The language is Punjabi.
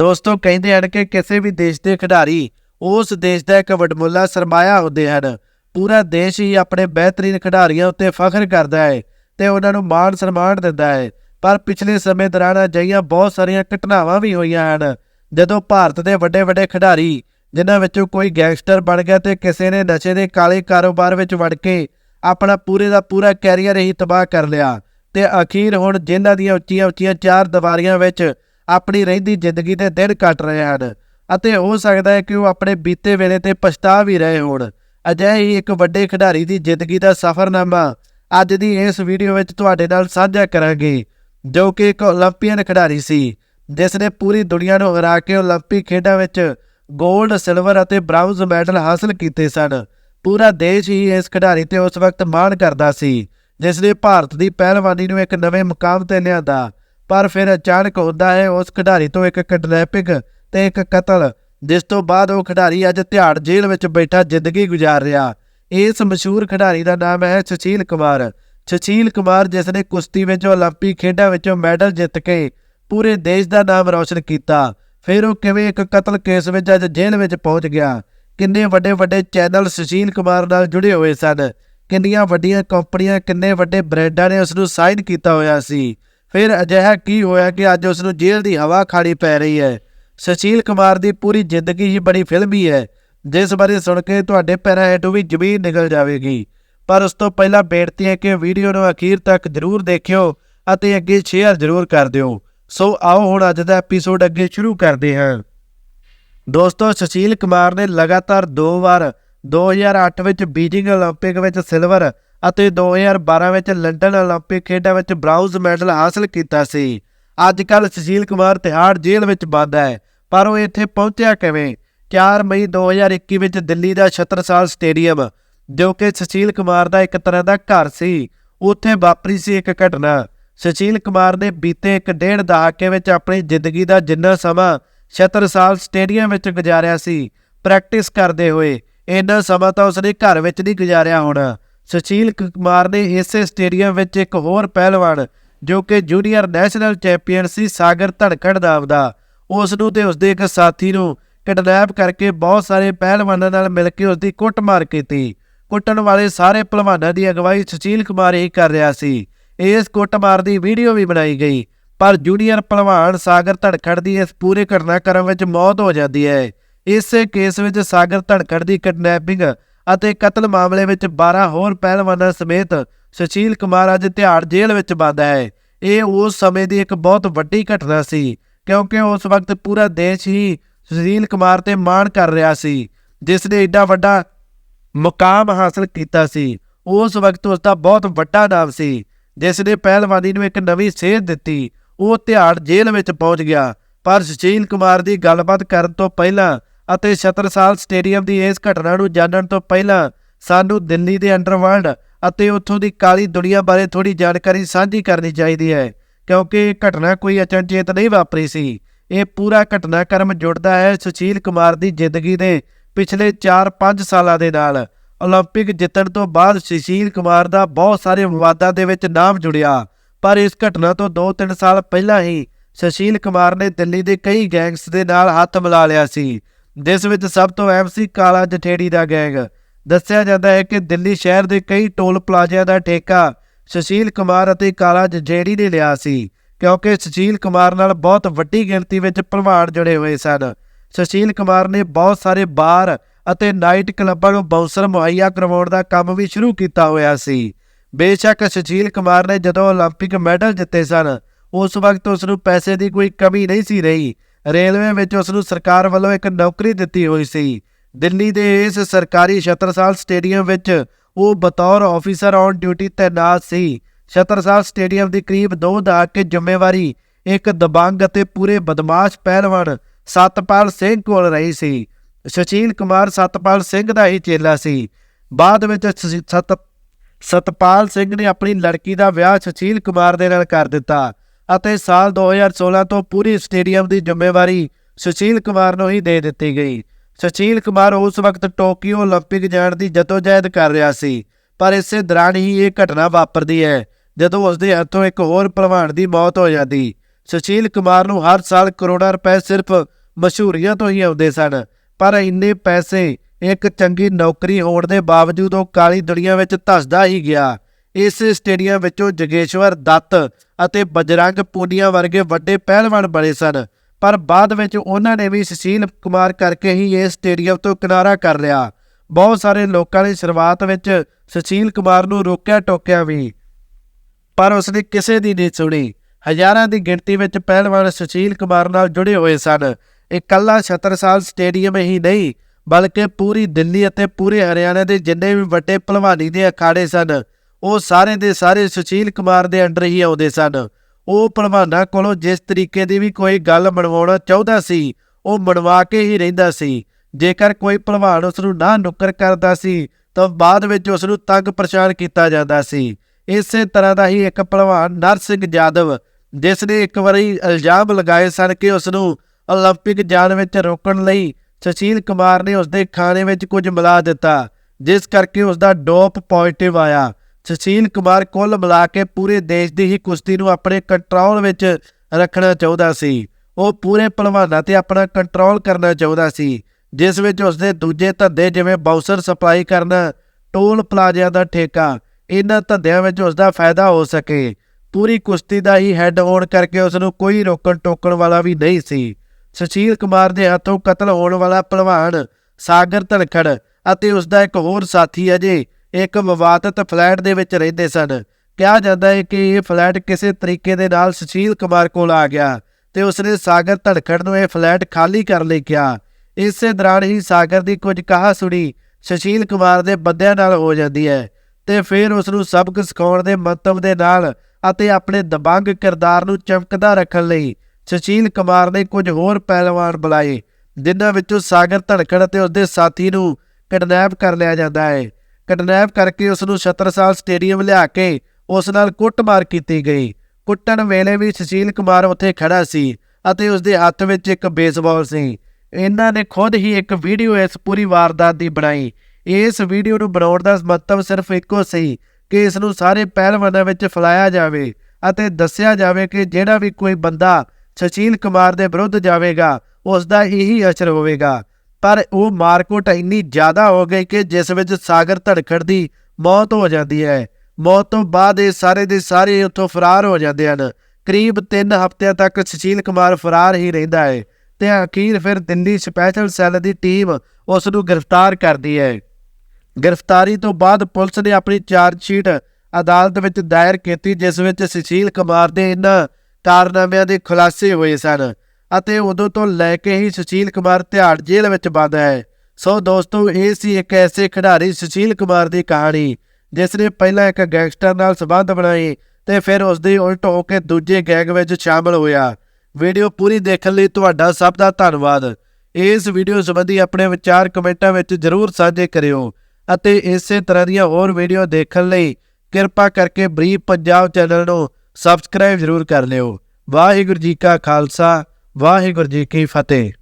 ਦੋਸਤੋ, ਕਹਿੰਦੇ ਹਨ ਕਿ ਕਿਸੇ ਵੀ ਦੇਸ਼ ਦੇ ਖਿਡਾਰੀ ਉਸ ਦੇਸ਼ ਦਾ ਇੱਕ ਵਡਮੁੱਲਾ ਸਰਮਾਇਆ ਹੁੰਦੇ ਹਨ। ਪੂਰਾ ਦੇਸ਼ ਹੀ ਆਪਣੇ ਬਿਹਤਰੀਨ ਖਿਡਾਰੀਆਂ ਉੱਤੇ ਫਖਰ ਕਰਦਾ ਹੈ ਤੇ ਉਹਨਾਂ ਨੂੰ ਮਾਣ ਸਨਮਾਨ ਦਿੰਦਾ ਹੈ। ਪਰ ਪਿਛਲੇ ਸਮੇਂ ਦੌਰਾਨ ਅਜਿਹੀਆਂ ਬਹੁਤ ਸਾਰੀਆਂ ਘਟਨਾਵਾਂ ਵੀ ਹੋਈਆਂ ਹਨ। ਜਦੋਂ ਭਾਰਤ ਦੇ ਵੱਡੇ ਵੱਡੇ ਖਿਡਾਰੀ, ਜਿਨ੍ਹਾਂ ਵਿੱਚੋਂ ਕੋਈ ਗੈਂਗਸਟਰ ਬਣ ਗਿਆ ਤੇ ਕਿਸੇ ਨੇ ਨਸ਼ੇ ਦੇ ਕਾਲੇ ਕਾਰੋਬਾਰ ਵਿੱਚ ਵੜ ਕੇ ਆਪਣਾ ਪੂਰੇ ਦਾ ਪੂਰਾ ਕੈਰੀਅਰ ਹੀ ਤਬਾਹ ਕਰ ਲਿਆ ਤੇ ਅਖੀਰ ਹੁਣ ਜਿਨ੍ਹਾਂ ਦੀਆਂ ਉੱਚੀਆਂ ਉੱਚੀਆਂ ਚਾਰ ਦੀਵਾਰੀਆਂ ਵਿੱਚ ਆਪਣੀ ਰਹਿੰਦੀ ਜ਼ਿੰਦਗੀ ਦੇ ਦਿਨ ਕੱਟ ਰਹੇ ਹਨ ਅਤੇ ਹੋ ਸਕਦਾ ਹੈ ਕਿ ਉਹ ਆਪਣੇ ਬੀਤੇ ਵੇਲੇ ਤੇ ਪਛਤਾ ਵੀ ਰਹੇ ਹੋਣ। ਅਜਿਹੇ ਹੀ ਇੱਕ ਵੱਡੇ ਖਿਡਾਰੀ ਦੀ ਜ਼ਿੰਦਗੀ ਦਾ ਸਫ਼ਰਨਾਮਾ ਅੱਜ ਦੀ ਇਸ ਵੀਡੀਓ ਵਿੱਚ ਤੁਹਾਡੇ ਨਾਲ ਸਾਂਝਾ ਕਰਾਂਗੇ, ਜੋ ਕਿ ਇੱਕ 올림픽ੀਅਨ ਖਿਡਾਰੀ ਸੀ ਜਿਸ ਨੇ ਪੂਰੀ ਦੁਨੀਆ ਨੂੰ ਹਰਾ ਕੇ 올림픽 ਖੇਡਾਂ ਵਿੱਚ 골ਡ ਸਿਲਵਰ ਅਤੇ ਬ੍ਰਾਊਨਜ਼ ਮੈਡਲ ਹਾਸਲ ਕੀਤੇ ਸਨ। ਪੂਰਾ ਦੇਸ਼ ਹੀ ਇਸ ਖਿਡਾਰੀ ਤੇ ਉਸ ਵਕਤ ਮਾਣ ਕਰਦਾ ਸੀ ਜਿਸ ਨੇ ਭਾਰਤ ਦੀ ਪਹਿਲਵਾਨੀ ਨੂੰ ਇੱਕ ਨਵੇਂ ਮੁਕਾਮ ਤੇ ਲਿਆਂਦਾ। ਪਰ ਫਿਰ ਅਚਾਨਕ ਹੁੰਦਾ ਹੈ ਉਸ ਖਿਡਾਰੀ ਤੋਂ ਇੱਕ ਕਿਡਨੈਪਿੰਗ ਤੇ ਇੱਕ ਕਤਲ ਜਿਸ ਤੋਂ ਬਾਅਦ ਉਹ ਖਿਡਾਰੀ ਅੱਜ ਤਿਹਾੜ ਜੇਲ੍ਹ ਵਿੱਚ ਬੈਠਾ ਜ਼ਿੰਦਗੀ ਗੁਜ਼ਾਰ ਰਿਹਾ ਇਸ ਮਸ਼ਹੂਰ ਖਿਡਾਰੀ ਦਾ ਨਾਮ ਹੈ ਸੁਸ਼ੀਲ ਕੁਮਾਰ ਸੁਸ਼ੀਲ ਕੁਮਾਰ ਜਿਸ ਨੇ ਕੁਸ਼ਤੀ ਵਿੱਚ 올림픽 ਖੇਡਾਂ ਵਿੱਚੋਂ ਮੈਡਲ ਜਿੱਤ ਕੇ ਪੂਰੇ ਦੇਸ਼ ਦਾ ਨਾਮ ਰੌਸ਼ਨ ਕੀਤਾ ਫਿਰ ਉਹ ਕਿਵੇਂ ਇੱਕ ਕਤਲ ਕੇਸ ਵਿੱਚ ਅੱਜ ਜੇਲ੍ਹ ਵਿੱਚ ਪਹੁੰਚ ਗਿਆ ਕਿੰਨੇ ਵੱਡੇ ਵੱਡੇ ਚੈਨਲ ਸੁਸ਼ੀਲ ਕੁਮਾਰ ਨਾਲ ਜੁੜੇ ਹੋਏ ਸਨ ਕਿੰਨੀਆਂ ਵੱਡੀਆਂ ਕੰਪਨੀਆਂ ਕਿੰਨੇ ਵੱਡੇ ਬ੍ਰਾਂਡਾਂ ਨੇ ਉਸ ਨੂੰ ਸਾਈਨ ਕੀਤਾ ਹੋਇਆ ਸੀ ਫਿਰ ਅਜਿਹਾ ਕੀ ਹੋਇਆ ਕਿ ਅੱਜ ਉਸ ਨੂੰ ਜੇਲ੍ਹ ਦੀ ਹਵਾ ਖਾਣੀ ਪੈ ਰਹੀ ਹੈ ਸੁਸ਼ੀਲ ਕੁਮਾਰ ਦੀ ਪੂਰੀ ਜ਼ਿੰਦਗੀ ਹੀ ਬੜੀ ਫਿਲਮੀ ਹੈ ਜਿਸ ਬਾਰੇ ਸੁਣ ਕੇ ਤੁਹਾਡੇ ਪੈਰਾਂ ਹੇਠੋਂ ਵੀ ਜ਼ਮੀਨ ਨਿਕਲ ਜਾਵੇਗੀ ਪਰ ਉਸ ਤੋਂ ਪਹਿਲਾਂ ਬੇਨਤੀ ਹੈ ਕਿ ਵੀਡੀਓ ਨੂੰ ਅਖੀਰ ਤੱਕ ਜ਼ਰੂਰ ਦੇਖਿਓ ਅਤੇ ਅੱਗੇ ਸ਼ੇਅਰ ਜ਼ਰੂਰ ਕਰ ਦਿਓ ਸੋ ਆਓ ਹੁਣ ਅੱਜ ਦਾ ਐਪੀਸੋਡ ਅੱਗੇ ਸ਼ੁਰੂ ਕਰਦੇ ਹਾਂ ਦੋਸਤੋ ਸੁਸ਼ੀਲ ਕੁਮਾਰ ਨੇ ਲਗਾਤਾਰ ਦੋ ਵਾਰ 2008 ਵਿੱਚ ਬੀਜਿੰਗ 올림픽 ਵਿੱਚ ਸਿਲਵਰ ਅਤੇ 2012 ਵਿੱਚ ਲੰਡਨ 올림픽 ਖੇਡਾਂ ਵਿੱਚ ਬ੍ਰਾਊਨਜ਼ ਮੈਡਲ ਹਾਸਲ ਕੀਤਾ ਸੀ ਅੱਜ ਕੱਲ ਸੁਸ਼ੀਲ ਕੁਮਾਰ ਤਿਹਾੜ ਜੇਲ੍ਹ ਵਿੱਚ ਬੰਦ ਹੈ ਪਰ ਉਹ ਇੱਥੇ ਪਹੁੰਚਿਆ ਕਿਵੇਂ 4 ਮਈ 2021 ਵਿੱਚ ਦਿੱਲੀ ਦਾ ਛਤਰਸਾਲ ਸਟੇਡੀਅਮ ਜੋ ਕਿ ਸੁਸ਼ੀਲ ਕੁਮਾਰ ਦਾ ਇੱਕ ਤਰ੍ਹਾਂ ਦਾ ਘਰ ਸੀ ਉੱਥੇ ਵਾਪਰੀ ਸੀ ਇੱਕ ਘਟਨਾ ਸੁਸ਼ੀਲ ਕੁਮਾਰ ਨੇ ਬੀਤੇ ਇੱਕ ਡੇਢ ਦਹਾਕੇ ਵਿੱਚ ਆਪਣੀ ਜ਼ਿੰਦਗੀ ਦਾ ਜਿੰਨਾ ਸਮਾਂ ਛਤਰਸਾਲ ਸਟੇਡੀਅਮ ਵਿੱਚ ਗੁਜ਼ਾਰਿਆ ਸੀ ਪ੍ਰੈਕਟਿਸ ਕਰਦੇ ਹੋਏ ਇੰਨਾ ਸਮਾਂ ਤਾਂ ਉਸਨੇ ਘਰ ਵਿੱਚ ਨਹੀਂ ਗੁਜ਼ਾਰਿਆ ਹੋਣਾ ਸੁਸ਼ੀਲ ਕੁਮਾਰ ਨੇ ਇਸੇ ਸਟੇਡੀਅਮ ਵਿੱਚ ਇੱਕ ਹੋਰ ਪਹਿਲਵਾਨ, ਜੋ ਕਿ ਜੂਨੀਅਰ ਨੈਸ਼ਨਲ ਚੈਂਪੀਅਨ ਸੀ ਸਾਗਰ ਧੜਕੜ ਨਾਮ ਦਾ, ਉਸ ਨੂੰ ਤੇ ਉਸਦੇ ਇੱਕ ਸਾਥੀ ਨੂੰ ਕਿਡਨੈਪ ਕਰਕੇ ਬਹੁਤ ਸਾਰੇ ਪਹਿਲਵਾਨਾਂ ਨਾਲ ਮਿਲ ਕੇ ਉਸਦੀ ਕੁੱਟਮਾਰ ਕੀਤੀ। ਕੁੱਟਣ ਵਾਲੇ ਸਾਰੇ ਪਹਿਲਵਾਨਾਂ ਦੀ ਅਗਵਾਈ ਸੁਸ਼ੀਲ ਕੁਮਾਰ ਹੀ ਕਰ ਰਿਹਾ ਸੀ। ਇਸ ਕੁੱਟਮਾਰ ਦੀ ਵੀਡੀਓ ਵੀ ਬਣਾਈ ਗਈ, ਪਰ ਜੂਨੀਅਰ ਪਹਿਲਵਾਨ ਸਾਗਰ ਧੜਕੜ ਦੀ ਇਸ ਪੂਰੇ ਘਟਨਾਕ੍ਰਮ ਵਿੱਚ ਮੌਤ ਹੋ ਜਾਂਦੀ ਹੈ। ਇਸੇ ਕੇਸ ਵਿੱਚ ਸਾਗਰ ਧੜਕੜ ਦੀ ਕਿਡਨੈਪਿੰਗ ਅਤੇ ਕਤਲ ਮਾਮਲੇ ਵਿੱਚ 12 ਹੋਰ ਪਹਿਲਵਾਨਾਂ ਸਮੇਤ ਸੁਸ਼ੀਲ ਕੁਮਾਰ ਅੱਜ ਤਿਹਾੜ ਜੇਲ੍ਹ ਵਿੱਚ ਬੰਦ ਹੈ। ਇਹ ਉਸ ਸਮੇਂ ਦੀ ਇੱਕ ਬਹੁਤ ਵੱਡੀ ਘਟਨਾ ਸੀ, ਕਿਉਂਕਿ ਉਸ ਵਕਤ ਪੂਰਾ ਦੇਸ਼ ਹੀ ਸੁਸ਼ੀਲ ਕੁਮਾਰ ਤੇ ਮਾਣ ਕਰ ਰਿਹਾ ਸੀ, ਜਿਸ ਨੇ ਏਡਾ ਵੱਡਾ ਮੁਕਾਮ ਹਾਸਲ ਕੀਤਾ ਸੀ। ਉਸ ਵਕਤ ਉਸ ਦਾ ਬਹੁਤ ਵੱਡਾ ਨਾਮ ਸੀ, ਜਿਸ ਨੇ ਪਹਿਲਵਾਨੀ ਨੂੰ ਇੱਕ ਨਵੀਂ ਸੇਧ ਦਿੱਤੀ। ਉਹ ਤਿਹਾੜ ਜੇਲ੍ਹ ਵਿੱਚ ਪਹੁੰਚ ਗਿਆ, ਪਰ ਸੁਸ਼ੀਲ ਕੁਮਾਰ ਦੀ ਗੱਲਬਾਤ ਕਰਨ ਤੋਂ ਪਹਿਲਾਂ ਅਤੇ ਛਤਰਸਾਲ ਸਟੇਡੀਅਮ ਦੀ ਇਸ ਘਟਨਾ ਨੂੰ ਜਾਣਨ ਤੋਂ ਪਹਿਲਾਂ ਸਾਨੂੰ ਦਿੱਲੀ ਦੇ ਅੰਡਰਵਰਲਡ ਅਤੇ ਉੱਥੋਂ ਦੀ ਕਾਲੀ ਦੁਨੀਆ ਬਾਰੇ ਥੋੜੀ ਜਾਣਕਾਰੀ ਸਾਂਝੀ ਕਰਨੀ ਚਾਹੀਦੀ ਹੈ ਕਿਉਂਕਿ ਇਹ ਘਟਨਾ ਕੋਈ ਅਚਨਚੇਤ ਨਹੀਂ ਵਾਪਰੀ ਸੀ ਇਹ ਪੂਰਾ ਘਟਨਾਕ੍ਰਮ ਜੁੜਦਾ ਹੈ ਸੁਸ਼ੀਲ ਕੁਮਾਰ ਦੀ ਜ਼ਿੰਦਗੀ ਦੇ ਪਿਛਲੇ 4-5 ਸਾਲਾਂ ਦੇ ਨਾਲ 올림픽 ਜਿੱਤਣ ਤੋਂ ਬਾਅਦ ਸੁਸ਼ੀਲ ਕੁਮਾਰ ਦਾ ਬਹੁਤ ਸਾਰੇ ਵਿਵਾਦਾਂ ਦੇ ਵਿੱਚ ਨਾਮ ਜੁੜਿਆ ਪਰ ਇਸ ਘਟਨਾ ਤੋਂ 2-3 ਸਾਲ ਪਹਿਲਾਂ ਹੀ ਸੁਸ਼ੀਲ ਕੁਮਾਰ ਨੇ ਦਿੱਲੀ ਦੇ ਕਈ ਗੈਂਗਸ ਦੇ ਨਾਲ ਹੱਥ ਮਿਲਾ ਲਿਆ ਸੀ ਜਿਸ ਵਿੱਚ ਸਭ ਤੋਂ ਅਹਿਮ ਸੀ ਕਾਲਾ ਜਠੇੜੀ ਦਾ ਗੈਂਗ ਦੱਸਿਆ ਜਾਂਦਾ ਹੈ ਕਿ ਦਿੱਲੀ ਸ਼ਹਿਰ ਦੇ ਕਈ ਟੋਲ ਪਲਾਜ਼ਿਆਂ ਦਾ ਠੇਕਾ ਸੁਸ਼ੀਲ ਕੁਮਾਰ ਅਤੇ ਕਾਲਾ ਜਠੇੜੀ ਨੇ ਲਿਆ ਸੀ ਕਿਉਂਕਿ ਸੁਸ਼ੀਲ ਕੁਮਾਰ ਨਾਲ ਬਹੁਤ ਵੱਡੀ ਗਿਣਤੀ ਵਿੱਚ ਭਲਵਾਨ ਜੁੜੇ ਹੋਏ ਸਨ ਸੁਸ਼ੀਲ ਕੁਮਾਰ ਨੇ ਬਹੁਤ ਸਾਰੇ ਬਾਰ ਅਤੇ ਨਾਈਟ ਕਲੱਬਾਂ ਨੂੰ ਬਾਉਂਸਰ ਮੁਹੱਈਆ ਕਰਵਾਉਣ ਦਾ ਕੰਮ ਵੀ ਸ਼ੁਰੂ ਕੀਤਾ ਹੋਇਆ ਸੀ ਬੇਸ਼ੱਕ ਸੁਸ਼ੀਲ ਕੁਮਾਰ ਨੇ ਜਦੋਂ 올림픽 ਮੈਡਲ ਜਿੱਤੇ ਸਨ ਉਸ ਵਕਤ ਉਸ ਨੂੰ ਪੈਸੇ ਦੀ ਕੋਈ ਕਮੀ ਨਹੀਂ ਸੀ ਰਹੀ ਰੇਲਵੇ ਵਿੱਚ ਉਸ ਨੂੰ ਸਰਕਾਰ ਵੱਲੋਂ ਇੱਕ ਨੌਕਰੀ ਦਿੱਤੀ ਹੋਈ ਸੀ। ਦਿੱਲੀ ਦੇ ਇਸ ਸਰਕਾਰੀ ਛਤਰਸਾਲ ਸਟੇਡੀਅਮ ਵਿੱਚ ਉਹ ਬਤੌਰ ਆਫੀਸਰ ਔਨ ਡਿਊਟੀ ਤੈਨਾਤ ਸੀ। ਛਤਰਸਾਲ ਸਟੇਡੀਅਮ ਦੀ ਕਰੀਬ 2 ਦਹਾਕੇ ਜ਼ਿੰਮੇਵਾਰੀ ਇੱਕ ਦਬੰਗ ਅਤੇ ਪੂਰੇ ਬਦਮਾਸ਼ ਪਹਿਲਵਾਨ ਸਤਪਾਲ ਸਿੰਘ ਕੋਲ ਰਹੀ ਸੀ। ਸੁਸ਼ੀਲ ਕੁਮਾਰ ਸਤਪਾਲ ਸਿੰਘ ਦਾ ਹੀ ਚੇਲਾ ਸੀ। ਬਾਅਦ ਵਿੱਚ ਸੁਸ਼ੀ- ਸਤ, ਸਤਪਾਲ ਸਿੰਘ ਨੇ ਆਪਣੀ ਲੜਕੀ ਦਾ ਵਿਆਹ ਸੁਸ਼ੀਲ ਕੁਮਾਰ ਦੇ ਨਾਲ ਕਰ ਦਿੱਤਾ। ਅਤੇ ਸਾਲ 2016 ਤੋਂ ਪੂਰੀ ਸਟੇਡੀਅਮ ਦੀ ਜ਼ਿੰਮੇਵਾਰੀ ਸੁਸ਼ੀਲ ਕੁਮਾਰ ਨੂੰ ਹੀ ਦੇ ਦਿੱਤੀ ਗਈ ਸੁਸ਼ੀਲ ਕੁਮਾਰ ਉਸ ਵਕਤ ਟੋਕੀਓ 올림픽 ਜਾਣ ਦੀ ਜਦੋਜਹਿਦ ਕਰ ਰਿਹਾ ਸੀ ਪਰ ਇਸੇ ਦੌਰਾਨ ਹੀ ਇਹ ਘਟਨਾ ਵਾਪਰਦੀ ਹੈ ਜਦੋਂ ਉਸ ਦੇ ਹੱਥੋਂ ਇੱਕ ਹੋਰ ਪਹਿਲਵਾਨ ਦੀ ਮੌਤ ਹੋ ਜਾਂਦੀ ਸੁਸ਼ੀਲ ਕੁਮਾਰ ਨੂੰ ਹਰ ਸਾਲ ਕਰੋੜਾਂ ਰੁਪਏ ਸਿਰਫ ਮਸ਼ਹੂਰੀਆਂ ਤੋਂ ਹੀ ਆਉਂਦੇ ਸਨ ਪਰ ਇੰਨੇ ਪੈਸੇ ਇੱਕ ਚੰਗੀ ਨੌਕਰੀ ਹੋਣ ਦੇ ਬਾਵਜੂਦ ਉਹ ਕਾਲੀ ਦੁਨੀਆ ਵਿੱਚ ਧੱਸਦਾ ਹੀ ਗਿਆ ਇਸ ਸਟੇਡੀਅਮ ਵਿੱਚੋਂ ਜਗੇਸ਼ਵਰ ਦੱਤ ਅਤੇ ਬਜਰੰਗ ਪੂਨੀਆ ਵਰਗੇ ਵੱਡੇ ਪਹਿਲਵਾਨ ਬਣੇ ਸਨ, ਪਰ ਬਾਅਦ ਵਿੱਚ ਉਹਨਾਂ ਨੇ ਵੀ ਸੁਸ਼ੀਲ ਕੁਮਾਰ ਕਰਕੇ ਹੀ ਇਸ ਸਟੇਡੀਅਮ ਤੋਂ ਕਿਨਾਰਾ ਕਰ ਲਿਆ। ਬਹੁਤ ਸਾਰੇ ਲੋਕਾਂ ਨੇ ਸ਼ੁਰੂਆਤ ਵਿੱਚ ਸੁਸ਼ੀਲ ਕੁਮਾਰ ਨੂੰ ਰੋਕਿਆ ਟੋਕਿਆ ਵੀ, ਪਰ ਉਸਨੇ ਕਿਸੇ ਦੀ ਨਹੀਂ ਸੁਣੀ। ਹਜ਼ਾਰਾਂ ਦੀ ਗਿਣਤੀ ਵਿੱਚ ਪਹਿਲਵਾਨ ਸੁਸ਼ੀਲ ਕੁਮਾਰ ਨਾਲ ਜੁੜੇ ਹੋਏ ਸਨ। ਇਕੱਲਾ ਛਤਰਸਾਲ ਸਟੇਡੀਅਮ ਹੀ ਨਹੀਂ, ਬਲਕਿ ਪੂਰੀ ਦਿੱਲੀ ਅਤੇ ਪੂਰੇ ਹਰਿਆਣਾ ਦੇ ਜਿੰਨੇ ਵੀ ਵੱਡੇ ਪਹਿਲਵਾਨੀ ਦੇ ਅਖਾੜੇ ਸਨ। ਉਹ ਸਾਰੇ ਦੇ ਸਾਰੇ ਸੁਸ਼ੀਲ ਕੁਮਾਰ ਦੇ ਅੰਡਰ ਹੀ ਆਉਂਦੇ ਸਨ ਉਹ ਪਹਿਲਵਾਨਾਂ ਕੋਲੋਂ ਜਿਸ ਤਰੀਕੇ ਦੀ ਵੀ ਕੋਈ ਗੱਲ ਮਨਵਾਉਣਾ ਚਾਹੁੰਦਾ ਸੀ ਉਹ ਮਨਵਾ ਕੇ ਹੀ ਰਹਿੰਦਾ ਸੀ ਜੇਕਰ ਕੋਈ ਪਹਿਲਵਾਨ ਉਸ ਨੂੰ ਨਾ ਨੁੱਕਰ ਕਰਦਾ ਸੀ ਤਾਂ ਬਾਅਦ ਵਿੱਚ ਉਸ ਨੂੰ ਤੰਗ ਪਰੇਸ਼ਾਨ ਕੀਤਾ ਜਾਂਦਾ ਸੀ ਇਸੇ ਤਰ੍ਹਾਂ ਦਾ ਹੀ ਇੱਕ ਪਹਿਲਵਾਨ ਨਰ ਸਿੰਘ ਜਾਦਵ ਜਿਸ ਨੇ ਇੱਕ ਵਾਰੀ ਇਲਜ਼ਾਮ ਲਗਾਏ ਸਨ ਕਿ ਉਸ ਨੂੰ 올림픽 ਜਾਣ ਵਿੱਚ ਰੋਕਣ ਲਈ ਸੁਸ਼ੀਲ ਕੁਮਾਰ ਨੇ ਉਸ ਦੇ ਖਾਣੇ ਵਿੱਚ ਕੁਝ ਮਿਲਾ ਦਿੱਤਾ ਜਿਸ ਕਰਕੇ ਉਸ ਦਾ ਡੋਪ ਪੋਜ਼ਿਟਿਵ ਆਇਆ ਸੁਸ਼ੀਲ ਕੁਮਾਰ ਕੁੱਲ ਮਿਲਾ ਕੇ ਪੂਰੇ ਦੇਸ਼ ਦੀ ਹੀ ਕੁਸ਼ਤੀ ਨੂੰ ਆਪਣੇ ਕੰਟਰੋਲ ਵਿੱਚ ਰੱਖਣਾ ਚਾਹੁੰਦਾ ਸੀ। ਉਹ ਪੂਰੇ ਪਹਿਲਵਾਨਾਂ ਤੇ ਆਪਣਾ ਕੰਟਰੋਲ ਕਰਨਾ ਚਾਹੁੰਦਾ ਸੀ, ਜਿਸ ਵਿੱਚ ਉਸਦੇ ਦੂਜੇ ਧੰਦੇ ਜਿਵੇਂ ਬਾਊਸਰ ਸਪਲਾਈ ਕਰਨਾ ਟੋਲ ਪਲਾਜ਼ਿਆਂ ਦਾ ਠੇਕਾ, ਇਹਨਾਂ ਧੰਦਿਆਂ ਵਿੱਚ ਉਸਦਾ ਫਾਇਦਾ ਹੋ ਸਕੇ। ਪੂਰੀ ਕੁਸ਼ਤੀ ਦਾ ਹੀ ਹੈੱਡ ਹੋਣ ਕਰਕੇ ਉਸ ਨੂੰ ਕੋਈ ਰੋਕਣ ਟੋਕਣ ਵਾਲਾ ਵੀ ਨਹੀਂ ਸੀ। ਸੁਸ਼ੀਲ ਕੁਮਾਰ ਦੇ ਹੱਥੋਂ ਕਤਲ ਹੋਣ ਵਾਲਾ ਪਹਿਲਵਾਨ ਸਾਗਰ ਧਨਖੜ ਅਤੇ ਉਸ ਦਾ ਇੱਕ ਹੋਰ ਸਾਥੀ ਅਜੇ ਇੱਕ ਵਿਵਾਦਤ ਫਲੈਟ ਦੇ ਵਿੱਚ ਰਹਿੰਦੇ ਸਨ। ਕਿਹਾ ਜਾਂਦਾ ਹੈ ਕਿ ਇਹ ਫਲੈਟ ਕਿਸੇ ਤਰੀਕੇ ਦੇ ਨਾਲ ਸੁਸ਼ੀਲ ਕੁਮਾਰ ਕੋਲ ਆ ਗਿਆ ਤੇ ਉਸਨੇ ਸਾਗਰ ਧਨਖੜ ਨੂੰ ਇਹ ਫਲੈਟ ਖਾਲੀ ਕਰਨ ਲਈ ਕਿਹਾ। ਇਸੇ ਦੌਰਾਨ ਹੀ ਸਾਗਰ ਦੀ ਕੁਝ ਕਹਾ ਸੁਣੀ ਸੁਸ਼ੀਲ ਕੁਮਾਰ ਦੇ ਬੰਦਿਆਂ ਨਾਲ ਹੋ ਜਾਂਦੀ ਹੈ ਤੇ ਫਿਰ ਉਸ ਨੂੰ ਸਬਕ ਸਿਖਾਉਣ ਦੇ ਮੰਤਵ ਦੇ ਨਾਲ ਅਤੇ ਆਪਣੇ ਦਬੰਗ ਕਿਰਦਾਰ ਨੂੰ ਚਮਕਦਾ ਰੱਖਣ ਲਈ ਸੁਸ਼ੀਲ ਕੁਮਾਰ ਨੇ ਕੁਝ ਹੋਰ ਪਹਿਲਵਾਨ ਬੁਲਾਏ, ਜਿਨ੍ਹਾਂ ਵਿੱਚੋਂ ਸਾਗਰ ਧਨਖੜ ਅਤੇ ਉਸਦੇ ਸਾਥੀ ਨੂੰ ਕਿਡਨੈਪ ਕਰ ਲਿਆ ਜਾਂਦਾ ਹੈ। ਕਿਡਨੈਪ ਕਰਕੇ ਉਸ ਨੂੰ ਛਤਰਸਾਲ ਸਟੇਡੀਅਮ ਲਿਆ ਕੇ ਉਸ ਨਾਲ ਕੁੱਟਮਾਰ ਕੀਤੀ ਗਈ। ਕੁੱਟਣ ਵੇਲੇ ਵੀ ਸੁਸ਼ੀਲ ਕੁਮਾਰ ਉੱਥੇ ਖੜਾ ਸੀ ਅਤੇ ਉਸ ਦੇ ਹੱਥ ਵਿੱਚ ਇੱਕ ਬੇਸਬਾਲ ਸੀ। ਇਹਨਾਂ ਨੇ ਖੁਦ ਹੀ ਇੱਕ ਵੀਡੀਓ ਇਸ ਪੂਰੀ ਵਾਰਦਾਤ ਦੀ ਬਣਾਈ। ਇਸ ਵੀਡੀਓ ਨੂੰ ਬਣਾਉਣ ਦਾ ਮਤਲਬ ਸਿਰਫ ਇੱਕੋ ਸੀ ਕਿ ਇਸ ਨੂੰ ਸਾਰੇ ਪਹਿਲਵਾਨਾਂ ਵਿੱਚ ਫੈਲਾਇਆ ਜਾਵੇ ਅਤੇ ਦੱਸਿਆ ਜਾਵੇ ਕਿ ਜਿਹੜਾ ਵੀ ਕੋਈ ਬੰਦਾ ਸੁਸ਼ੀਲ ਕੁਮਾਰ ਦੇ ਵਿਰੁੱਧ ਜਾਵੇਗਾ ਉਸ ਦਾ ਇਹੀ ਅਸਰ ਹੋਵੇਗਾ। ਪਰ ਉਹ ਮਾਰਕੁੱਟ ਇੰਨੀ ਜ਼ਿਆਦਾ ਹੋ ਗਈ ਕਿ ਜਿਸ ਵਿੱਚ ਸਾਗਰ ਧੜਖੜ ਦੀ ਮੌਤ ਹੋ ਜਾਂਦੀ ਹੈ। ਮੌਤ ਤੋਂ ਬਾਅਦ ਇਹ ਸਾਰੇ ਦੇ ਸਾਰੇ ਉੱਥੋਂ ਫਰਾਰ ਹੋ ਜਾਂਦੇ ਹਨ। ਕਰੀਬ 3 ਹਫ਼ਤਿਆਂ ਤੱਕ ਸੁਸ਼ੀਲ ਕੁਮਾਰ ਫਰਾਰ ਹੀ ਰਹਿੰਦਾ ਹੈ ਤੇ ਅਖੀਰ ਫਿਰ ਦਿੱਲੀ ਸਪੈਸ਼ਲ ਸੈੱਲ ਦੀ ਟੀਮ ਉਸ ਨੂੰ ਗ੍ਰਿਫਤਾਰ ਕਰਦੀ ਹੈ। ਗ੍ਰਿਫਤਾਰੀ ਤੋਂ ਬਾਅਦ ਪੁਲਿਸ ਨੇ ਆਪਣੀ ਚਾਰਜ ਸ਼ੀਟ ਅਦਾਲਤ ਵਿੱਚ ਦਾਇਰ ਕੀਤੀ, ਜਿਸ ਵਿੱਚ ਸੁਸ਼ੀਲ ਕੁਮਾਰ ਦੇ ਇਹਨਾਂ ਕਾਰਨਾਮਿਆਂ ਦੇ ਖੁਲਾਸੇ ਹੋਏ ਸਨ। ਅਤੇ ਉਦੋਂ ਤੋਂ ਲੈ ਕੇ ਹੀ ਸੁਸ਼ੀਲ ਕੁਮਾਰ ਤਿਹਾੜ ਜੇਲ੍ਹ ਵਿੱਚ ਬੰਦ ਹੈ। ਸੋ ਦੋਸਤੋ, ਇਹ ਸੀ ਇੱਕ ਐਸੇ ਖਿਡਾਰੀ ਸੁਸ਼ੀਲ ਕੁਮਾਰ ਦੀ ਕਹਾਣੀ, ਜਿਸ ਨੇ ਪਹਿਲਾਂ ਇੱਕ ਗੈਂਗਸਟਰ ਨਾਲ ਸੰਬੰਧ ਬਣਾਏ ਤੇ ਫਿਰ ਉਸ ਦੀ ਉਲਟ ਹੋ ਕੇ ਦੂਜੇ ਗੈਂਗ ਵਿੱਚ ਸ਼ਾਮਲ ਹੋਇਆ। ਵੀਡੀਓ ਪੂਰੀ ਦੇਖਣ ਲਈ ਤੁਹਾਡਾ ਸਭ ਦਾ ਧੰਨਵਾਦ। ਇਸ ਵੀਡੀਓ ਸੰਬੰਧੀ ਆਪਣੇ ਵਿਚਾਰ ਕਮੈਂਟਾਂ ਵਿੱਚ ਜ਼ਰੂਰ ਸਾਂਝੇ ਕਰਿਓ ਅਤੇ ਇਸੇ ਤਰ੍ਹਾਂ ਦੀਆਂ ਹੋਰ ਵੀਡੀਓ ਦੇਖਣ ਲਈ ਕਿਰਪਾ ਕਰਕੇ ਬਰੀਫ ਪੰਜਾਬ ਚੈਨਲ ਨੂੰ ਸਬਸਕ੍ਰਾਈਬ ਜ਼ਰੂਰ ਕਰ ਲਿਓ। ਵਾਹਿਗੁਰੂ ਜੀ ਕਾ ਖਾਲਸਾ। ਵਾਹਿਗੁਰੂ ਜੀ ਕੀ ਫਤਿਹ।